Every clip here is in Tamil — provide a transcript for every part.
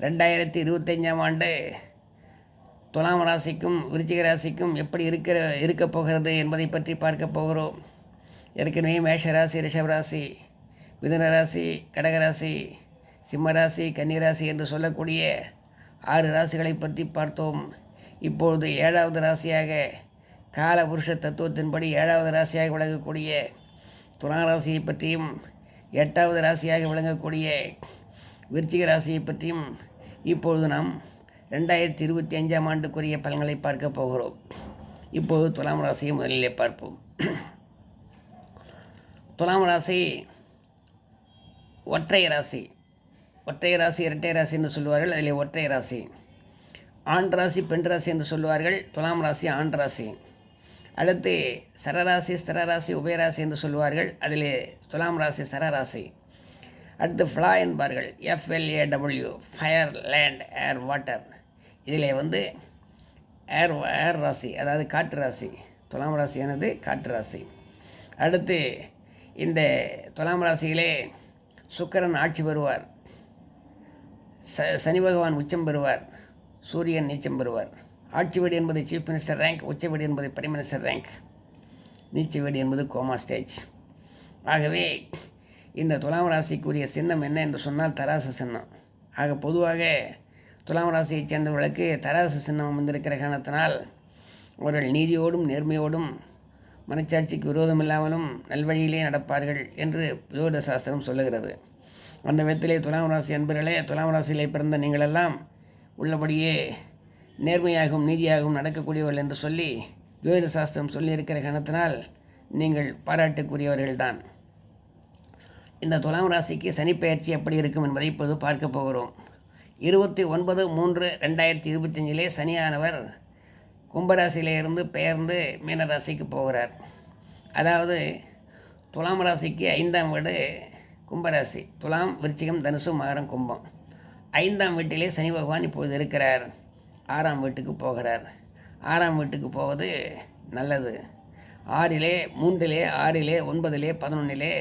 ரெண்டாயிரத்தி இருபத்தஞ்சாம் ஆண்டு துலாம் ராசிக்கும் விருச்சிக ராசிக்கும் எப்படி இருக்கிற இருக்கப் போகிறது என்பதை பற்றி பார்க்க போகிறோம். ஏற்கனவே மேஷராசி ரிஷபராசி மிதுனராசி கடகராசி சிம்மராசி கன்னிராசி என்று சொல்லக்கூடிய ஆறு ராசிகளை பற்றி பார்த்தோம். இப்பொழுது ஏழாவது ராசியாக கால புருஷ தத்துவத்தின்படி ஏழாவது ராசியாக விளங்கக்கூடிய துணா ராசியை பற்றியும் எட்டாவது ராசியாக விளங்கக்கூடிய விருச்சிக ராசியை பற்றியும் இப்பொழுது நாம் ரெண்டாயிரத்தி இருபத்தி அஞ்சாம் ஆண்டுக்குரிய பலன்களை பார்க்க போகிறோம். இப்போது துலாம் ராசியை முதலிலே பார்ப்போம். துலாம் ராசி ஒற்றை ராசி. ஒற்றை ராசி இரட்டை ராசி என்று சொல்வார்கள் அதில் ஒற்றை ராசி. ஆண் ராசி பெண் ராசி என்று சொல்வார்கள் துலாம் ராசி ஆண் ராசி. அடுத்து சரராசி ஸ்திரராசி உபயராசி என்று சொல்வார்கள் அதிலே துலாம் ராசி சரராசி. அடுத்து ஃப்ளா என்பார்கள். F L A W fire land air water இதில் வந்து ஏர் ஏர் ராசி அதாவது காற்று ராசி. துலாம் ராசியானது காற்று ராசி. அடுத்து இந்த துலாம் ராசியிலே சுக்கரன் ஆட்சி பெறுவார். ச சனி பகவான் உச்சம் பெறுவார். சூரியன் நீச்சம் பெறுவார். ஆட்சி வீடு என்பது சீஃப் மினிஸ்டர் ரேங்க் உச்ச வீடு என்பது பிரைம் மினிஸ்டர் ரேங்க் நீச்ச வீடு என்பது கோமா ஸ்டேஜ் ஆகவே இந்த துலாம் ராசிக்குரிய சின்னம் என்ன என்று சொன்னால் தராசு சின்னம். ஆக பொதுவாக துலாம் ராசியைச் சேர்ந்தவர்களுக்கு தராசு சின்னம் வந்திருக்கிற காரணத்தினால் அவர்கள் நீதியோடும் நேர்மையோடும் மனச்சாட்சிக்கு விரோதம் இல்லாமலும் நல்வழியிலே நடப்பார்கள் என்று ஜோதிட சாஸ்திரம் சொல்லுகிறது. அந்த விதத்திலே துலாம் ராசி என்பர்களே துலாம் ராசியிலே பிறந்த நீங்களெல்லாம் உள்ளபடியே நேர்மையாகவும் நீதியாகவும் நடக்கக்கூடியவர்கள் என்று சொல்லி ஜோதிட சாஸ்திரம் சொல்லியிருக்கிற கணத்தினால் நீங்கள் பாராட்டுக்குரியவர்கள்தான். இந்த துலாம் ராசிக்கு சனிப்பெயர்ச்சி எப்படி இருக்கும் என்பதை இப்போது பார்க்க போகிறோம். இருபத்தி ஒன்பது மூன்று ரெண்டாயிரத்தி இருபத்தஞ்சிலே சனியானவர் கும்பராசியிலிருந்து பெயர்ந்து மீனராசிக்கு போகிறார். அதாவது துலாம் ராசிக்கு ஐந்தாம் வீடு கும்பராசி. துலாம் விருச்சிகம் தனுசு மகரம் கும்பம். ஐந்தாம் வீட்டிலே சனி பகவான் இப்பொழுது இருக்கிறார். ஆறாம் வீட்டுக்கு போகிறார். ஆறாம் வீட்டுக்கு போவது நல்லது. ஆறிலே மூன்றிலே ஆறிலே ஒன்பதிலே பதினொன்றிலே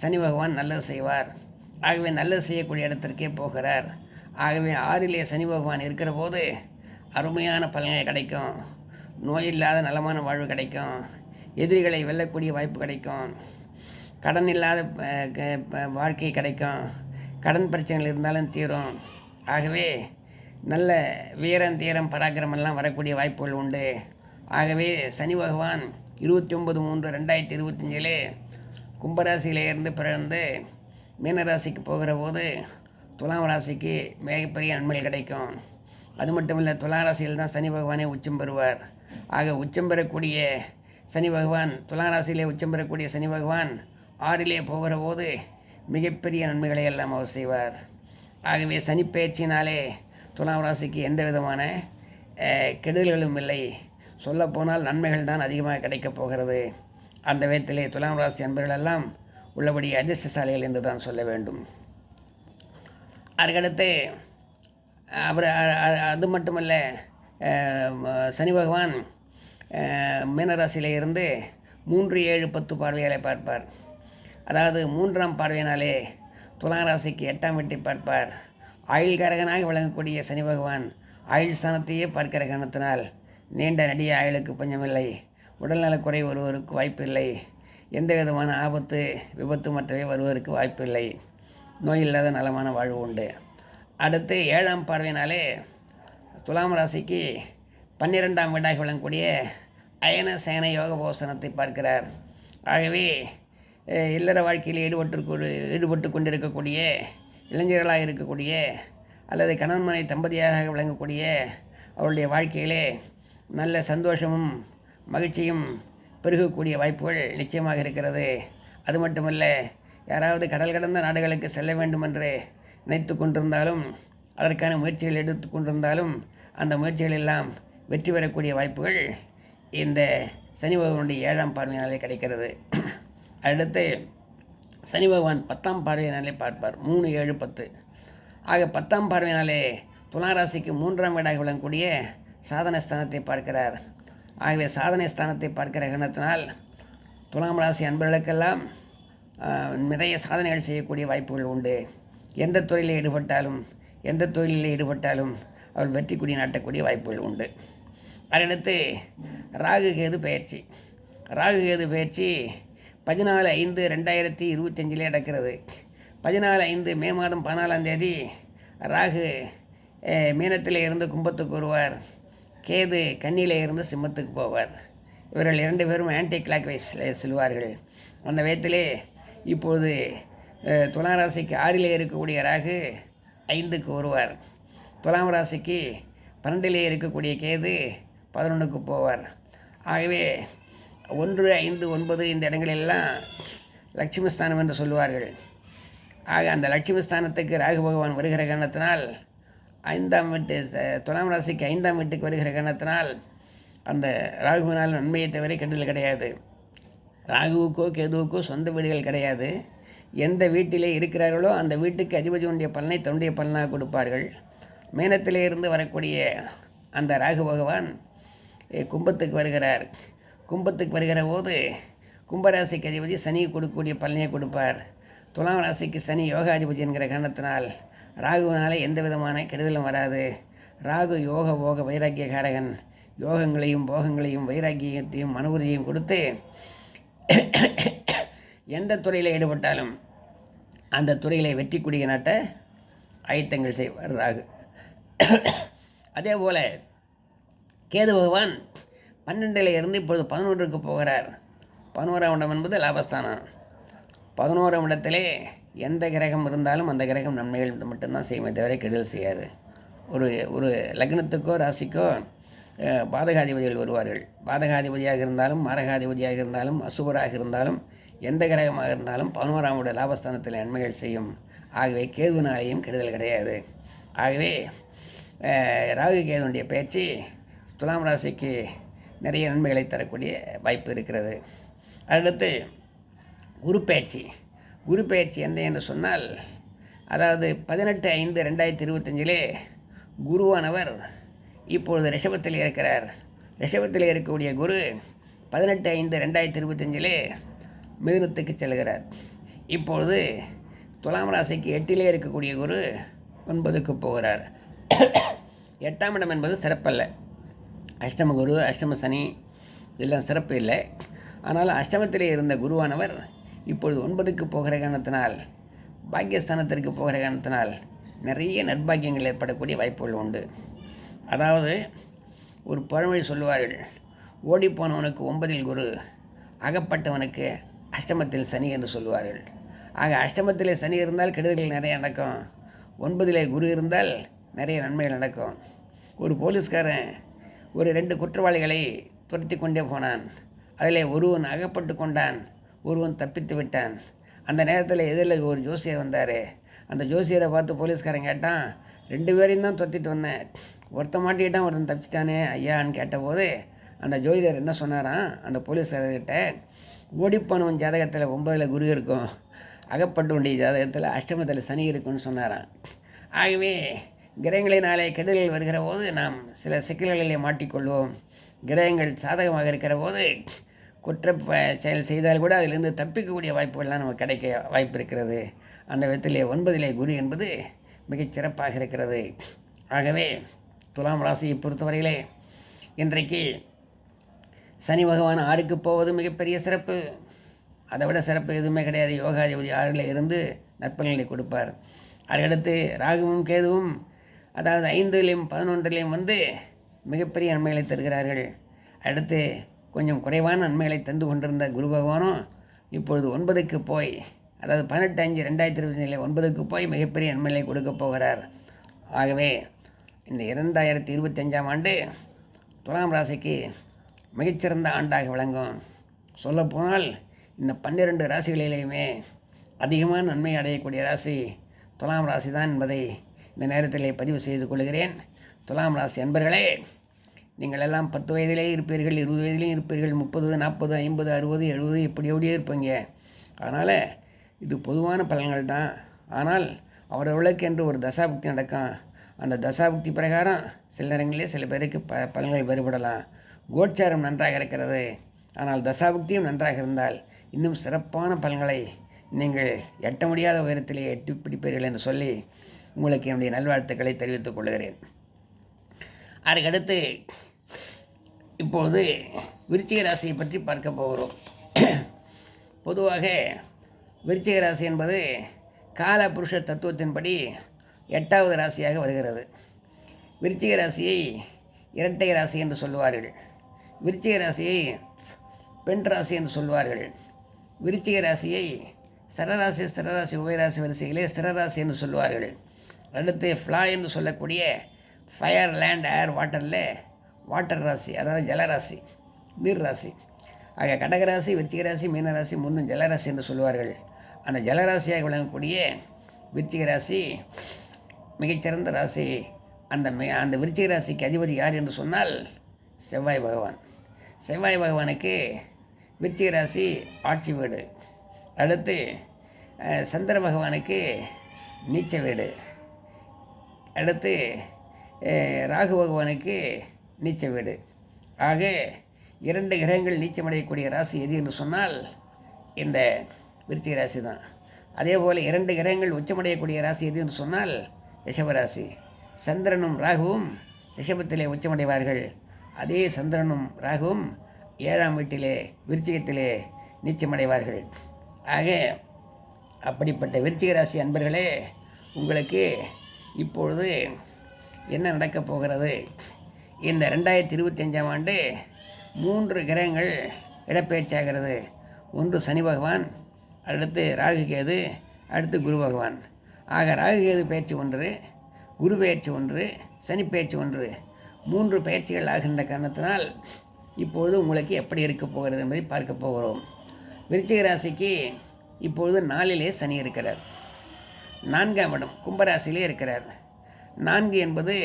சனி பகவான் நல்லது செய்வார். ஆகவே நல்லது செய்யக்கூடிய இடத்திற்கே போகிறார். ஆகவே ஆறிலே சனி பகவான் இருக்கிற போது அருமையான பலன்கள் கிடைக்கும். நோய் இல்லாத நலமான வாழ்வு கிடைக்கும். எதிரிகளை வெல்லக்கூடிய வாய்ப்பு கிடைக்கும். கடன் இல்லாத ப- வாழ்க்கை கிடைக்கும். கடன் பிரச்சனைகள் இருந்தாலும் தீரும். ஆகவே நல்ல வீரம் தீரம் பராக்கிரமெல்லாம் வரக்கூடிய வாய்ப்புகள் உண்டு. ஆகவே சனி பகவான் இருபத்தி ஒன்பது மூன்று ரெண்டாயிரத்தி இருபத்தஞ்சிலே கும்பராசியிலேருந்து பிறந்து மீனராசிக்கு போகிற போது துலாம் ராசிக்கு மிகப்பெரிய நன்மைகள் கிடைக்கும். அது மட்டும் இல்லை துலாம் ராசியில் தான் சனி பகவானே உச்சம் பெறுவார். ஆக உச்சம் பெறக்கூடிய சனி பகவான் துலா ராசியிலே உச்சம் பெறக்கூடிய சனி பகவான் ஆறிலே போகிற போது மிகப்பெரிய நன்மைகளை எல்லாம் அவர் செய்வார். ஆகவே சனிப்பெயர்ச்சினாலே துலாம் ராசிக்கு எந்த விதமான கெடுதல்களும் இல்லை. சொல்லப்போனால் நன்மைகள் தான் அதிகமாக கிடைக்கப் போகிறது. அந்த விதத்திலே துலாம் ராசி அன்பர்களெல்லாம் உள்ளபடி அதிர்ஷ்டசாலிகள் என்று தான் சொல்ல வேண்டும். அதுக்கடுத்து அவர் அது மட்டுமல்ல சனி பகவான் அஹ், இருந்து மூன்று ஏழு பத்து பார்வைகளை பார்ப்பார். அதாவது மூன்றாம் பார்வையினாலே துலாம் ராசிக்கு எட்டாம் வீட்டை பார்ப்பார். ஆயுள்காரகனாக விளங்கக்கூடிய சனி பகவான் ஆயுள் ஸ்தானத்தையே பார்க்கிற காரணத்தினால் நீண்ட நடிக ஆயுளுக்கு பஞ்சமில்லை உடல்நலக்குறை வருவதற்கு வாய்ப்பில்லை. எந்த விதமான ஆபத்து விபத்து மற்றவை வருவதற்கு வாய்ப்பில்லை. நோய் இல்லாத நலமான வாழ்வு உண்டு. அடுத்து ஏழாம் பார்வையினாலே துலாம் ராசிக்கு பன்னிரெண்டாம் வீடாக விளங்கக்கூடிய அயன சேன யோக போசனத்தை பார்க்கிறார். ஆகவே இல்லற வாழ்க்கையில் ஈடுபட்டு ஈடுபட்டு கொண்டிருக்கக்கூடிய இளைஞர்களாக இருக்கக்கூடிய அல்லது கணவன்மனை தம்பதியாக விளங்கக்கூடிய அவருடைய வாழ்க்கையிலே நல்ல சந்தோஷமும் மகிழ்ச்சியும் பெருகக்கூடிய வாய்ப்புகள் நிச்சயமாக இருக்கிறது. அது மட்டுமல்ல யாராவது கடல் கடந்த நாடுகளுக்கு செல்ல வேண்டும் என்று நினைத்து கொண்டிருந்தாலும் அதற்கான முயற்சிகள் எடுத்து கொண்டிருந்தாலும் அந்த முயற்சிகள் எல்லாம் வெற்றி பெறக்கூடிய வாய்ப்புகள் இந்த சனி பகவானுடைய ஏழாம் பார்வையினாலே கிடைக்கிறது. அடுத்து சனி பகவான் பத்தாம் பார்வையினாலே பார்ப்பார். மூணு ஏழு பத்து. ஆக பத்தாம் பார்வையினாலே துளாராசிக்கு மூன்றாம் வீடாக விளங்கக்கூடிய சாதன ஸ்தானத்தை பார்க்கிறார். ஆகவே சாதனை ஸ்தானத்தை பார்க்கிற கணத்தினால் துலாம் ராசி அன்பர்களுக்கெல்லாம் நிறைய சாதனைகள் செய்யக்கூடிய வாய்ப்புகள் உண்டு. எந்த துறையில் ஈடுபட்டாலும் எந்த தொழிலில் ஈடுபட்டாலும் அவள் வெற்றி கொடி நாட்டக்கூடிய வாய்ப்புகள் உண்டு. அதடுத்து ராகு கேது பயிற்சி. ராகு கேது பயிற்சி பதினாலு ஐந்து ரெண்டாயிரத்தி இருபத்தஞ்சிலே நடக்கிறது. பதினாலு ஐந்து மே மாதம் பதினாலாம் தேதி ராகு மீனத்தில் இருந்து கும்பத்துக்கு வருவார். கேது கன்னியிலே இருந்து சிம்மத்துக்கு போவார். இவர்கள் இரண்டு பேரும் ஆன்டி கிளாக் வைஸில் செல்வார்கள் அந்த விதத்திலே இப்போது துலாம் ராசிக்கு ஆறிலே இருக்கக்கூடிய ராகு ஐந்துக்கு வருவார். துலாம் ராசிக்கு பன்னெண்டிலே இருக்கக்கூடிய கேது பதினொன்றுக்கு போவார். ஆகவே ஒன்று ஐந்து ஒன்பது இந்த இடங்களெல்லாம் லட்சுமி ஸ்தானம் என்று சொல்லுவார்கள். ஆக அந்த லட்சுமி ஸ்தானத்துக்கு ராகு பகவான் வருகிற காரணத்தினால் ஐந்தாம் வீட்டு ச- துலாம் ராசிக்கு ஐந்தாம் வீட்டுக்கு வருகிற கணத்தினால் அந்த ராகுவினால் நன்மையை தவிர கெடுதல் கிடையாது. ராகுவுக்கோ கேதுவுக்கோ சொந்த வீடுகள் கிடையாது. எந்த வீட்டிலே இருக்கிறார்களோ அந்த வீட்டுக்கு அதிபதியுடைய பலனை தன்னுடைய பலனாக கொடுப்பார்கள். மேனத்திலே இருந்து வரக்கூடிய அந்த ராகு பகவான் கும்பத்துக்கு வருகிறார். கும்பத்துக்கு வருகிற போது கும்பராசிக்கு அதிபதி சனி கொடுக்கக்கூடிய பலனையை கொடுப்பார். துலாம் ராசிக்கு சனி யோகாதிபதி என்கிற காரணத்தினால் ராகுவினால எந்த விதமான கெடுதலும் வராது. ராகு யோக போக வைராக்கிய காரகன் யோகங்களையும் போகங்களையும் வைராக்கியத்தையும் மன உறுதியையும் கொடுத்து எந்த துறையில் ஈடுபட்டாலும் அந்த துறையில் வெற்றி குடிய நாட்ட ஆயத்தங்கள் செய்வார் ராகு. அதே போல் கேது பகவான் பன்னெண்டில் இருந்து இப்பொழுது பதினொன்றுக்கு போகிறார். பதினோராம் இடம் என்பது லாபஸ்தானம். பதினோராம் இடத்திலே எந்த கிரகம் இருந்தாலும் அந்த கிரகம் நன்மைகள் மட்டும்தான் செய்யுமே தவிர கெடுதல் செய்யாது. ஒரு ஒரு லக்னத்துக்கோ ராசிக்கோ பாதகாதிபதிகள் வருவார்கள். பாதகாதிபதியாக இருந்தாலும் மாரகாதிபதியாக இருந்தாலும் அசுபராக இருந்தாலும் எந்த கிரகமாக இருந்தாலும் பதினோராமுடைய லாபஸ்தானத்தில் நன்மைகள் செய்யும். ஆகவே கேதுவினாலேயும் கெடுதல் கிடையாது. ஆகவே ராகு கேதுனுடைய பேச்சு துலாம் ராசிக்கு நிறைய நன்மைகளை தரக்கூடிய வாய்ப்பு இருக்கிறது. அடுத்து குரு பயிற்சி குரு பயிற்சி என்ன என்று சொன்னால் அதாவது பதினெட்டு ஐந்து ரெண்டாயிரத்தி இருபத்தஞ்சிலே குருவானவர் இப்பொழுது ரிஷபத்தில் இருக்கிறார். ரிஷபத்தில் இருக்கக்கூடிய குரு பதினெட்டு ஐந்து ரெண்டாயிரத்தி இருபத்தஞ்சிலே மிதுனத்துக்கு செல்கிறார். இப்பொழுது துலாம் ராசிக்கு எட்டிலே இருக்கக்கூடிய குரு ஒன்பதுக்கு போகிறார். எட்டாம் இடம் என்பது சிறப்பல்ல. அஷ்டம குரு அஷ்டம சனி இதெல்லாம் சிறப்பு இல்லை. ஆனால் அஷ்டமத்திலே இருந்த குருவானவர் இப்பொழுது ஒன்பதுக்கு போகிற காரணத்தினால் பாக்கியஸ்தானத்திற்கு போகிற காரணத்தினால் நிறைய நற்பாக்கியங்கள் ஏற்படக்கூடிய வாய்ப்புகள் உண்டு. அதாவது ஒரு பழமொழி சொல்லுவார்கள் ஓடிப்போனவனுக்கு ஒன்பதில் குரு அகப்பட்டவனுக்கு அஷ்டமத்தில் சனி என்று சொல்லுவார்கள். ஆக அஷ்டமத்திலே சனி இருந்தால் கெடுதல்கள் நிறைய நடக்கும். ஒன்பதிலே குரு இருந்தால் நிறைய நன்மைகள் நடக்கும். ஒரு போலீஸ்காரன் ஒரு ரெண்டு குற்றவாளிகளை துரத்தி கொண்டே போனான். அதிலே ஒருவன் அகப்பட்டு கொண்டான். ஒருவன் தப்பித்து விட்டான். அந்த நேரத்தில் எதிரில் ஒரு ஜோசியர் வந்தார். அந்த ஜோசியரை பார்த்து போலீஸ்காரன் கேட்டான் ரெண்டு பேரையும் தான் தொத்திட்டு வந்தேன். ஒருத்தன் மாட்டிக்கிட்டான் ஒருத்தன் தப்பிச்சிட்டானே ஐயான்னு கேட்டபோது அந்த ஜோதிடர் என்ன சொன்னாராம்? அந்த போலீஸ்காரர்கிட்ட ஓடிப்போனவன் ஜாதகத்தில் ஒன்பதில் குரு இருக்கும். அகப்பட்டு வேண்டிய ஜாதகத்தில் அஷ்டமத்தில் சனி இருக்குன்னு சொன்னாராம். ஆகவே கிரகங்களினாலே கெடுதல்கள் வருகிற போது நாம் சில சிக்கல்களிலே மாட்டிக்கொள்வோம். கிரகங்கள் சாதகமாக இருக்கிற போது குற்ற செயல் செய்தால் கூட அதிலிருந்து தப்பிக்கக்கூடிய வாய்ப்புகள்லாம் நமக்கு கிடைக்க வாய்ப்பு இருக்கிறது. அந்த விதத்திலே ஒன்பதிலே குரு என்பது மிகச் சிறப்பாக இருக்கிறது. ஆகவே துலாம் ராசியை பொறுத்தவரையிலே இன்றைக்கு சனி பகவான் ஆறுக்கு போவது மிகப்பெரிய சிறப்பு. அதை விட சிறப்பு எதுவுமே கிடையாது. யோகாதிபதி ஆறில் இருந்து நற்பலன்களை கொடுப்பார். அதுக்கடுத்து ராகுவும் கேதுவும் அதாவது ஐந்துலேயும் பதினொன்றிலையும் வந்து மிகப்பெரிய நன்மைகளை தருகிறார்கள். அடுத்து கொஞ்சம் குறைவான நன்மைகளை தந்து கொண்டிருந்த குரு பகவானும் இப்பொழுது ஒன்பதுக்கு போய் அதாவது பதினெட்டு அஞ்சு ரெண்டாயிரத்தி இருபத்தஞ்சில் ஒன்பதுக்கு போய் மிகப்பெரிய நன்மைகளை கொடுக்கப் போகிறார். ஆகவே இந்த இரண்டாயிரத்தி இருபத்தஞ்சாம் ஆண்டு துலாம் ராசிக்கு மிகச்சிறந்த ஆண்டாக விளங்கும். சொல்லப்போனால் இந்த பன்னிரெண்டு ராசிகளிலேயுமே அதிகமான நன்மை அடையக்கூடிய ராசி துலாம் ராசி தான் என்பதை இந்த நேரத்தில் பதிவு செய்து கொள்கிறேன். துலாம் ராசி என்பர்களே நீங்கள் எல்லாம் பத்து வயதிலே இருப்பீர்கள் இருபது வயதிலேயும் இருப்பீர்கள் முப்பது நாற்பது ஐம்பது அறுபது எழுபது இப்படி எப்படியே இருப்பீங்க. அதனால் இது பொதுவான பலன்கள் தான். ஆனால் அவரவளுக்கு என்று ஒரு தசாபுக்தி நடக்கும். அந்த தசாபக்தி பிரகாரம் சில நேரங்களிலே சில பேருக்கு ப பலன்கள் வேறுபடலாம். கோச்சாரம் நன்றாக இருக்கிறது. ஆனால் தசாபக்தியும் நன்றாக இருந்தால் இன்னும் சிறப்பான பலன்களை நீங்கள் எட்ட முடியாத உயரத்திலே எட்டி பிடிப்பீர்கள் என்று சொல்லி உங்களுக்கு என்னுடைய நல்வாழ்த்துக்களை தெரிவித்துக் கொள்கிறேன். அதுக்கடுத்து இப்போது விருச்சிக ராசியை பற்றி பார்க்க போகிறோம். பொதுவாக விருச்சிக ராசி என்பது கால புருஷ தத்துவத்தின்படி எட்டாவது ராசியாக வருகிறது. விருச்சிக ராசியை இரட்டை ராசி என்று சொல்லுவார்கள். விருச்சிக ராசியை பெண் ராசி என்று சொல்வார்கள் விருச்சிக ராசியை சரராசி ஸ்திரராசி உபயராசி வரிசைகளே ஸ்திரராசி என்று சொல்வார்கள் அடுத்து ஃப்ளா என்று சொல்லக்கூடிய ஃபயர் லேண்ட் ஏர் வாட்டரில் வாட்டர் ராசி அதாவது ஜலராசி நீர் ராசி. ஆக கடகராசி விருச்சிக ராசி மீனராசி முன்னும் ஜலராசி என்று சொல்லுவார்கள். அந்த ஜலராசியாக விளங்கக்கூடிய விருச்சிக ராசி மிகச்சிறந்த ராசி. அந்த அந்த விருச்சிக ராசிக்கு அதிபதி யார் என்று சொன்னால் செவ்வாய் பகவான். செவ்வாய் பகவானுக்கு விருச்சிக ராசி ஆட்சி வீடு. அடுத்து சந்திர பகவானுக்கு நீச்ச வீடு. அடுத்து ராகு பகவானுக்கு நீச்ச வீடு. ஆக இரண்டு கிரகங்கள் நீச்சமடையக்கூடிய ராசி எது என்று சொன்னால் இந்த விருச்சிக ராசி தான். அதே போல் இரண்டு கிரகங்கள் உச்சமடையக்கூடிய ராசி எது என்று சொன்னால் ரிஷபராசி. சந்திரனும் ராகுவும் ரிஷபத்திலே உச்சமடைவார்கள். அதே சந்திரனும் ராகுவும் ஏழாம் வீட்டிலே விருச்சிகத்திலே நீச்சமடைவார்கள். ஆக அப்படிப்பட்ட விருச்சிக ராசி அன்பர்களே உங்களுக்கு இப்பொழுது என்ன நடக்கப் போகிறது? இந்த ரெண்டாயிரத்தி இருபத்தஞ்சாம் ஆண்டு மூன்று கிரகங்கள் இடப்பெயர்ச்சியாகிறது. ஒன்று சனி பகவான் அடுத்து ராகு கேது அடுத்து குரு பகவான். ஆக ராகு கேது பயிற்சி ஒன்று குரு பயிற்சி ஒன்று சனி பயிற்சி ஒன்று. மூன்று பயிற்சிகள் ஆகின்ற காரணத்தினால் இப்பொழுது உங்களுக்கு எப்படி இருக்க போகிறது என்பதை பார்க்க போகிறோம். விருச்சிக ராசிக்கு இப்பொழுது நாளிலே சனி இருக்கிறார். நான்காம் இடம் கும்பராசிலே இருக்கிறார். நான்கு என்பது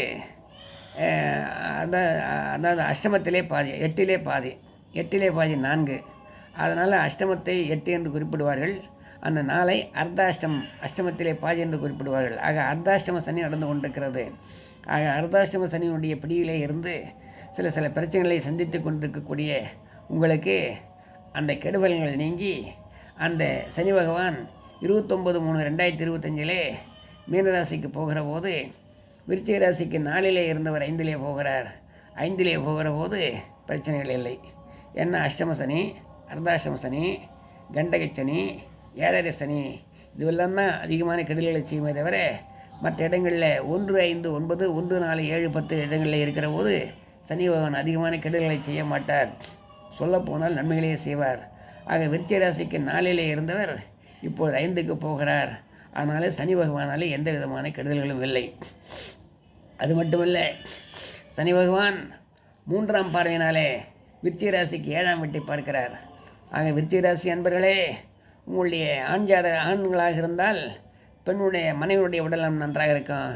அதான் அதாவது அதாவது அஷ்டமத்திலே பாதி எட்டிலே பாதி எட்டிலே பாதி நான்கு. அதனால் அஷ்டமத்தை எட்டு என்று குறிப்பிடுவார்கள். அந்த நாளை அர்த்தாஷ்டம் அஷ்டமத்திலே பாதி என்று குறிப்பிடுவார்கள். ஆக அர்த்தாஷ்டம சனி நடந்து கொண்டிருக்கிறது. ஆக அர்த்தாஷ்டம சனியினுடைய பிடியிலே இருந்து சில சில பிரச்சனைகளை சந்தித்து கொண்டிருக்கக்கூடிய உங்களுக்கு அந்த கெடுபல்கள் நீங்கி அந்த சனி பகவான் இருபத்தொம்பது மூணு ரெண்டாயிரத்தி இருபத்தஞ்சிலே மீனராசிக்கு போகிற போது விருச்சிக ராசிக்கு நாளிலே இருந்தவர் ஐந்திலே போகிறார். ஐந்திலே போகிற போது பிரச்சனைகள் இல்லை. என்ன? அஷ்டம சனி அர்த்தாஷ்டம சனி கண்டகை சனி ஏழரை சனி. இதுவெல்லாம் தான் அதிகமான கெடுதல்களை செய்யுமே தவிர மற்ற இடங்களில் ஒன்று ஐந்து ஒன்பது ஒன்று நாலு ஏழு பத்து இடங்களில் இருக்கிற போது சனி பகவான் அதிகமான கெடுதல்களை செய்ய மாட்டார். சொல்லப்போனால் நன்மைகளையே செய்வார். ஆக விருச்சிக ராசிக்கு நாளிலே இருந்தவர் இப்போது ஐந்துக்கு போகிறார். ஆனாலே சனி பகவானாலே எந்த விதமான கெடுதல்களும் இல்லை. அது மட்டுமல்ல சனி பகவான் மூன்றாம் பார்வையினாலே விருச்சிக ராசிக்கு ஏழாம் வீட்டை பார்க்கிறார். ஆக விருச்சிக ராசி அன்பர்களே உங்களுடைய ஆண் ஜாத ஆண்களாக இருந்தால் பெண்ணுடைய மனைவியுடைய உடலம் நன்றாக இருக்கும்.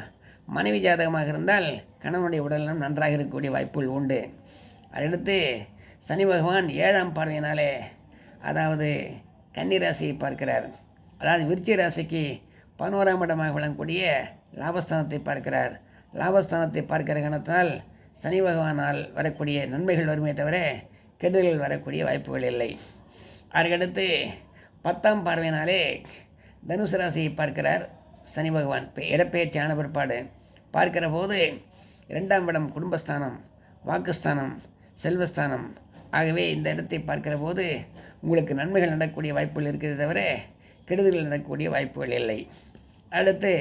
மனைவி ஜாதகமாக இருந்தால் கணவனுடைய உடலம் நன்றாக இருக்கக்கூடிய வாய்ப்புகள் உண்டு. அடுத்து சனி பகவான் ஏழாம் பார்வையினாலே அதாவது கன்னிராசியை பார்க்கிறார். அதாவது விருச்சிக ராசிக்கு பதினோராம் இடமாக விளங்கக்கூடிய லாபஸ்தானத்தை பார்க்கிறார். லாபஸ்தானத்தை பார்க்கிற கணத்தினால் சனி பகவானால் வரக்கூடிய நன்மைகள் வருமே தவிர கெடுதல்கள் வரக்கூடிய வாய்ப்புகள் இல்லை. அதற்கடுத்து பத்தாம் பார்வையினாலே தனுசு ராசியை பார்க்கிறார் சனி பகவான். இப்போ இடப்பெயர்ச்சி ஆன பிற்பாடு பார்க்கிற போது இரண்டாம் இடம் குடும்பஸ்தானம் வாக்குஸ்தானம் செல்வஸ்தானம். ஆகவே இந்த இடத்தை பார்க்கிற போது உங்களுக்கு நன்மைகள் நடக்கக்கூடிய வாய்ப்புகள் இருக்கிறது தவிர கெடுதல்கள் நடக்கக்கூடிய வாய்ப்புகள் இல்லை. அடுத்து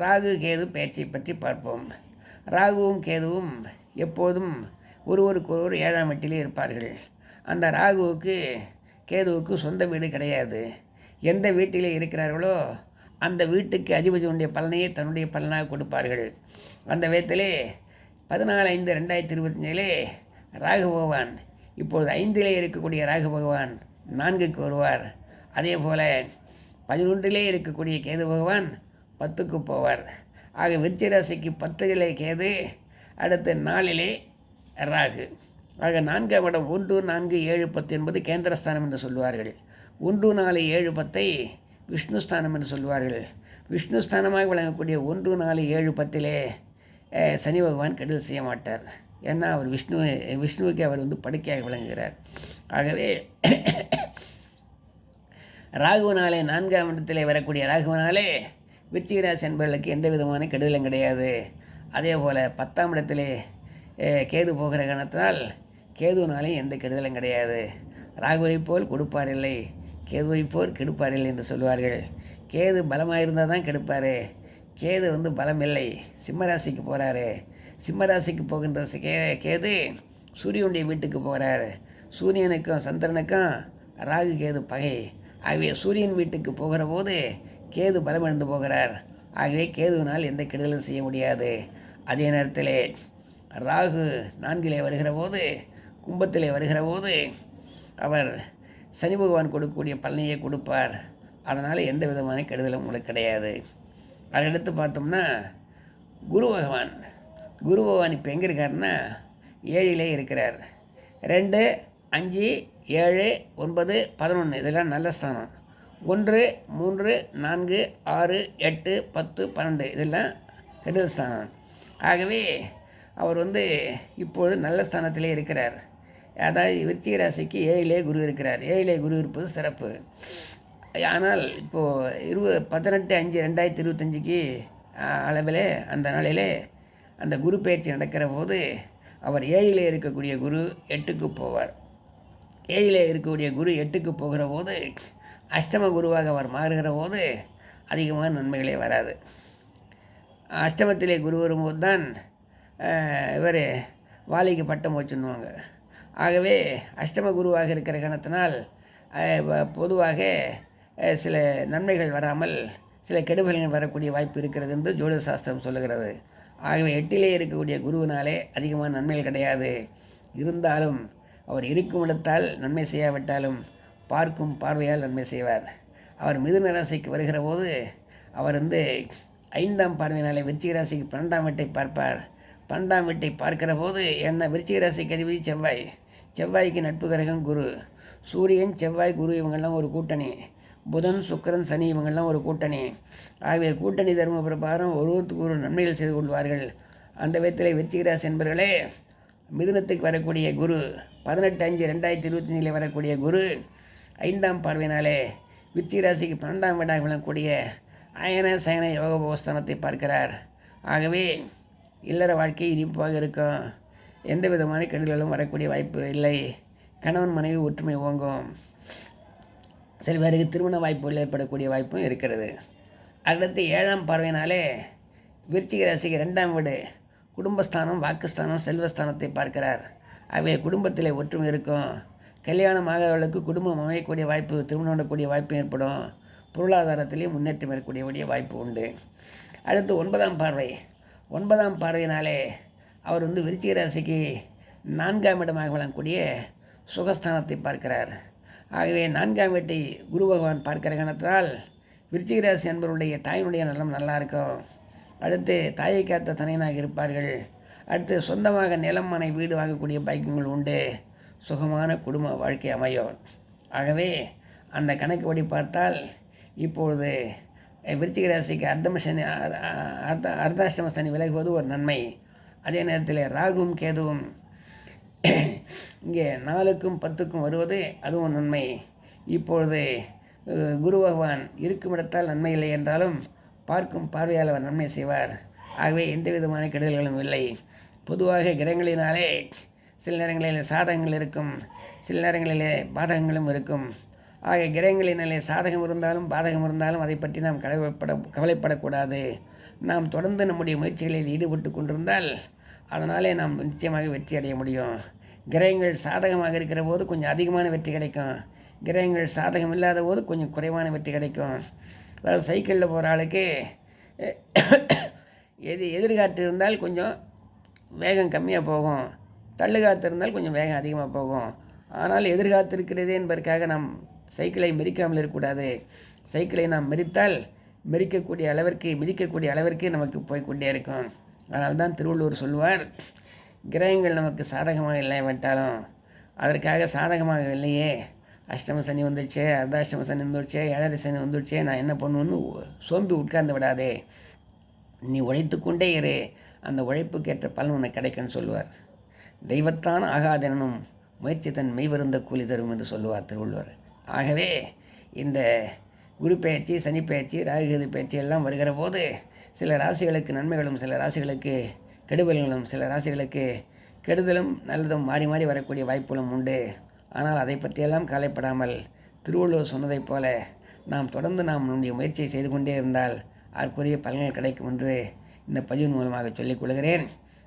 ராகு கேது பேச்சை பற்றி பார்ப்போம். ராகுவும் கேதுவும் எப்போதும் ஒருவருக்கு ஒருவர் ஏழாம் வீட்டிலே இருப்பார்கள். அந்த ராகுவுக்கு கேதுவுக்கு சொந்த வீடு கிடையாது. எந்த வீட்டிலே இருக்கிறார்களோ அந்த வீட்டுக்கு அதிபதியுடைய பலனையே தன்னுடைய பலனாக கொடுப்பார்கள். அந்த விதத்திலே பதினாலு ஐந்து ரெண்டாயிரத்தி இருபத்தஞ்சிலே ராகு பகவான் இப்பொழுது ஐந்திலே இருக்கக்கூடிய ராகு பகவான் நான்குக்கு வருவார். அதே போல் பதினொன்றிலே இருக்கக்கூடிய கேது பகவான் பத்துக்கு போவார். ஆக விருச்சி ராசிக்கு பத்துகளே கேது அடுத்த நாளிலே ராகு. ஆக நான்காம் இடம் ஒன்று நான்கு ஏழு பத்து என்பது கேந்திரஸ்தானம் என்று சொல்லுவார்கள். ஒன்று நாலு ஏழு பத்தை விஷ்ணுஸ்தானம் என்று சொல்லுவார்கள். விஷ்ணுஸ்தானமாக விளங்கக்கூடிய ஒன்று நாலு ஏழு பத்திலே சனி பகவான் கெடுதல் செய்ய மாட்டார். ஏன்னா அவர் விஷ்ணு விஷ்ணுவுக்கு அவர் வந்து படுக்கையாக விளங்குகிறார். ஆகவே ராகுவனாலே நான்காம் இடத்திலே வரக்கூடிய ராகுவனாலே விருச்சிகராசி என்பவர்களுக்கு எந்த விதமான கெடுதலும் கிடையாது. அதே போல் பத்தாம் இடத்திலே கேது போகிற காரணத்தினால் கேதுவினாலே எந்த கெடுதலும் கிடையாது. ராகுவை போல் கொடுப்பார் இல்லை கேதுவை போல் கெடுப்பார் இல்லை என்று சொல்வார்கள். கேது பலமாக இருந்தால் தான் கெடுப்பார். கேது வந்து பலம் இல்லை. சிம்மராசிக்கு போகிறாரு சிம்மராசிக்கு போகின்ற கே கேது சூரியனுடைய வீட்டுக்கு போகிறார் சூரியனுக்கும் சந்திரனுக்கும் ராகு கேது பகை. ஆகவே சூரியன் வீட்டுக்கு போகிற போது கேது பலமிழந்து போகிறார். ஆகவே கேதுவினால் எந்த கெடுதலும் செய்ய முடியாது. அதே நேரத்திலே ராகு நான்கிலே வருகிற போது கும்பத்திலே வருகிற போது அவர் சனி பகவான் கொடுக்கக்கூடிய பலனையே கொடுப்பார். அதனால் எந்த விதமான கெடுதலும் உங்களுக்கு கிடையாது. அடுத்து பார்த்தோம்னா குரு பகவான் குரு பகவான் இப்போ எங்கே இருக்காருன்னா ஏழிலே இருக்கிறார். ரெண்டு அஞ்சு ஏழு ஒன்பது பதினொன்று இதெல்லாம் நல்ல ஸ்தானம். ஒன்று மூன்று நான்கு ஆறு எட்டு பத்து பன்னெண்டு இதெல்லாம் கெடுதல் ஸ்தானம். ஆகவே அவர் வந்து இப்பொழுது நல்ல ஸ்தானத்திலே இருக்கிறார். அதாவது விருச்சிக ராசிக்கு ஏழிலே குரு இருக்கிறார். ஏழிலே குரு இருப்பது சிறப்பு. ஆனால் இப்போது இருபது பதினெட்டு அஞ்சு ரெண்டாயிரத்தி இருபத்தஞ்சிக்கு அளவில் அந்த நாளிலே அந்த குரு பயிற்சி நடக்கிற போது அவர் ஏழிலே இருக்கக்கூடிய குரு எட்டுக்கு போவார். ஏழிலே இருக்கக்கூடிய குரு எட்டுக்கு போகிற போது அஷ்டம குருவாக அவர் மாறுகிற போது அதிகமான நன்மைகளே வராது. அஷ்டமத்திலே குரு வரும்போது தான் இவர் வாலிக்கு பட்டம் வச்சுன்னுவாங்க ஆகவே அஷ்டம குருவாக இருக்கிற கணத்தினால் பொதுவாக சில நன்மைகள் வராமல் சில கெடுபல்கள் வரக்கூடிய வாய்ப்பு இருக்கிறது என்று ஜோதிட சாஸ்திரம் சொல்லுகிறது. ஆகவே எட்டிலே இருக்கக்கூடிய குருவினாலே அதிகமான நன்மைகள் கிடையாது. இருந்தாலும் அவர் இருக்கும் இடத்தால் நன்மை செய்யாவிட்டாலும் பார்க்கும் பார்வையால் நன்மை செய்வார். அவர் மிதுன ராசிக்கு வருகிற போது அவர் வந்து ஐந்தாம் பார்வையினாலே விருச்சிக ராசிக்கு பன்னெண்டாம் வீட்டை பார்ப்பார். பன்னெண்டாம் வீட்டை பார்க்கிற போது என்ன? விருச்சிக ராசிக்கு அதிபதி செவ்வாய். செவ்வாய்க்கு நட்பு கிரகம் குரு. சூரியன் செவ்வாய் குரு இவங்கெல்லாம் ஒரு கூட்டணி. புதன் சுக்கிரன் சனி இவங்கெல்லாம் ஒரு கூட்டணி. ஆகிய கூட்டணி தர்ம பிரபாரம் ஒருவருக்கு ஒரு நன்மைகள் செய்து கொள்வார்கள். அந்த விதத்திலே வெற்றிகராசி என்பவர்களே மிதுனத்துக்கு வரக்கூடிய குரு பதினெட்டு அஞ்சு ரெண்டாயிரத்தி இருபத்தஞ்சில் வரக்கூடிய குரு ஐந்தாம் பார்வையினாலே விருச்சிக ராசிக்கு பன்னெண்டாம் வீடாக விளங்கக்கூடிய அயன சயன யோக போஸ்தானத்தை பார்க்கிறார். ஆகவே இல்லற வாழ்க்கை இனிப்பாக இருக்கும். எந்த விதமான கெடுதலும் வரக்கூடிய வாய்ப்பு இல்லை. கணவன் மனைவி ஒற்றுமை ஓங்கும். சில பேருக்கு திருமண வாய்ப்புகள் ஏற்படக்கூடிய வாய்ப்பும் இருக்கிறது. அடுத்து ஏழாம் பார்வையினாலே விருச்சிக ராசிக்கு ரெண்டாம் வீடு. குடும்பஸ்தானம் வாக்குஸ்தானம் செல்வஸ்தானத்தை பார்க்கிறார். அவை குடும்பத்தில் ஒற்றுமை இருக்கும். கல்யாணம் ஆகிறவர்களுக்கு குடும்பம் அமையக்கூடிய வாய்ப்பு திருமணம் நடக்கூடிய வாய்ப்பு ஏற்படும். பொருளாதாரத்திலேயும் முன்னேற்றம் ஏற்படக்கூடிய வாய்ப்பு உண்டு. அடுத்து ஒன்பதாம் பார்வை. ஒன்பதாம் பார்வையினாலே அவர் வந்து விருச்சிக ராசிக்கு நான்காம் இடமாக வழங்கக்கூடிய சுகஸ்தானத்தை பார்க்கிறார். ஆகவே நான்காம் வீட்டை குரு பகவான் பார்க்கிற கணத்தால் விருச்சிக ராசி என்பவருடைய தாயினுடைய நலம் நல்லாயிருக்கும். அடுத்து தாயை காத்த தனையனாக இருப்பார்கள். அடுத்து சொந்தமாக நிலம் மனை வீடு வாங்கக்கூடிய பாக்கியங்கள் உண்டு. சுகமான குடும்ப வாழ்க்கை அமையும். ஆகவே அந்த கணக்குப்படி பார்த்தால் இப்பொழுது விருச்சிக ராசிக்கு அர்த்தம சனி அர்த்த அர்த்தாஷ்டம சனி விலகுவது ஒரு நன்மை. அதே நேரத்தில் ராகுவும் கேதுவும் இங்கே நாலுக்கும் பத்துக்கும் வருவது அதுவும் நன்மை. இப்பொழுது குரு பகவான் இருக்கும் இடத்தால் நன்மை இல்லை என்றாலும் பார்க்கும் பார்வையால் அவர் நன்மை செய்வார். ஆகவே எந்த விதமான கெடுதல்களும் இல்லை. பொதுவாக கிரகங்களினாலே சில நேரங்களில் சாதகங்கள் இருக்கும் சில நேரங்களிலே பாதகங்களும் இருக்கும். ஆக கிரகங்களினாலே சாதகம் இருந்தாலும் பாதகம் இருந்தாலும் அதை பற்றி நாம் கவலைப்பட கவலைப்படக்கூடாது. நாம் தொடர்ந்து நம்முடைய முயற்சிகளில் ஈடுபட்டு கொண்டிருந்தால் அதனாலே நாம் நிச்சயமாக வெற்றி அடைய முடியும். கிரகங்கள் சாதகமாக இருக்கிற போது கொஞ்சம் அதிகமான வெற்றி கிடைக்கும். கிரகங்கள் சாதகம் இல்லாத போது கொஞ்சம் குறைவான வெற்றி கிடைக்கும். அதாவது சைக்கிளில் போகிற ஆளுக்கு எது எதிர்காற்று இருந்தால் கொஞ்சம் வேகம் கம்மியாக போகும். தள்ளுகாத்து இருந்தால் கொஞ்சம் வேகம் அதிகமாக போகும். ஆனால் எதிர்காத்திருக்கிறதே என்பதற்காக நாம் சைக்கிளை மெரிக்காமல் இருக்கக்கூடாது. சைக்கிளை நாம் மெரித்தால் மெரிக்கக்கூடிய அளவிற்கு மிதிக்கக்கூடிய அளவிற்கு நமக்கு போய்க்கொண்டே இருக்கும். அதனால் தான் திருவள்ளுவர் சொல்லுவார் கிரகங்கள் நமக்கு சாதகமாக இல்லாவிட்டாலும் அதற்காக சாதகமாக இல்லையே. அஷ்டம சனி வந்துடுச்சே அர்த்தாஷ்டம சனி வந்துடுச்சே ஏழரை சனி வந்துடுச்சே நான் என்ன பண்ணுவேன்னு சோம்பி உட்கார்ந்து விடாதே. நீ உழைத்து கொண்டே இரு. அந்த உழைப்புக்கேற்ற பலன் உனக்கு கிடைக்கும்னு சொல்லுவார். தெய்வத்தான் ஆகாதெனும் முயற்சி தன் மெய்வருந்த கூலி தரும் என்று சொல்லுவார் திருவள்ளுவர். ஆகவே இந்த குரு பயிற்சி சனி பயிற்சி ராகுகதி பயிற்சி எல்லாம் வருகிற போது சில ராசிகளுக்கு நன்மைகளும் சில ராசிகளுக்கு கெடுதல்களும் சில ராசிகளுக்கு கெடுதலும் நல்லதும் மாறி மாறி வரக்கூடிய வாய்ப்புகளும் உண்டு. ஆனால் அதை பற்றியெல்லாம் கவலைப்படாமல் திருவள்ளுவர் சொன்னதைப் போல நாம் தொடர்ந்து நாம் நம்முடைய முயற்சியை செய்து கொண்டே இருந்தால் அதற்குரிய பலன்கள் கிடைக்கும் என்று இந்த பதிவின் மூலமாக சொல்லிக் கொள்கிறேன்.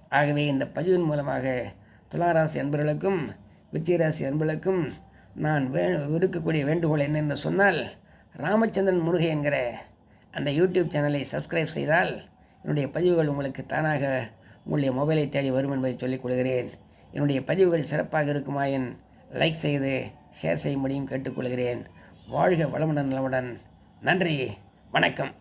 ஆகவே இந்த பதிவின் மூலமாக துளாராசி அன்பர்களுக்கும் விருச்சிகராசி அன்பர்களுக்கும் நான் வே விடுக்கக்கூடிய வேண்டுகோள் என்னென்று சொன்னால் ராமச்சந்திரன் முருகை என்கிற அந்த யூடியூப் சேனலை சப்ஸ்கிரைப் செய்தால் என்னுடைய பதிவுகள் உங்களுக்கு தானாக உங்களுடைய மொபைலை தேடி வரும் என்பதை சொல்லிக் கொள்கிறேன். என்னுடைய பதிவுகள் சிறப்பாக இருக்குமாயின் லைக் செய்து ஷேர் செய்யும்படியும் கேட்டுக்கொள்கிறேன் வாழ்க வளமுடன் நலமுடன். நன்றி. வணக்கம்.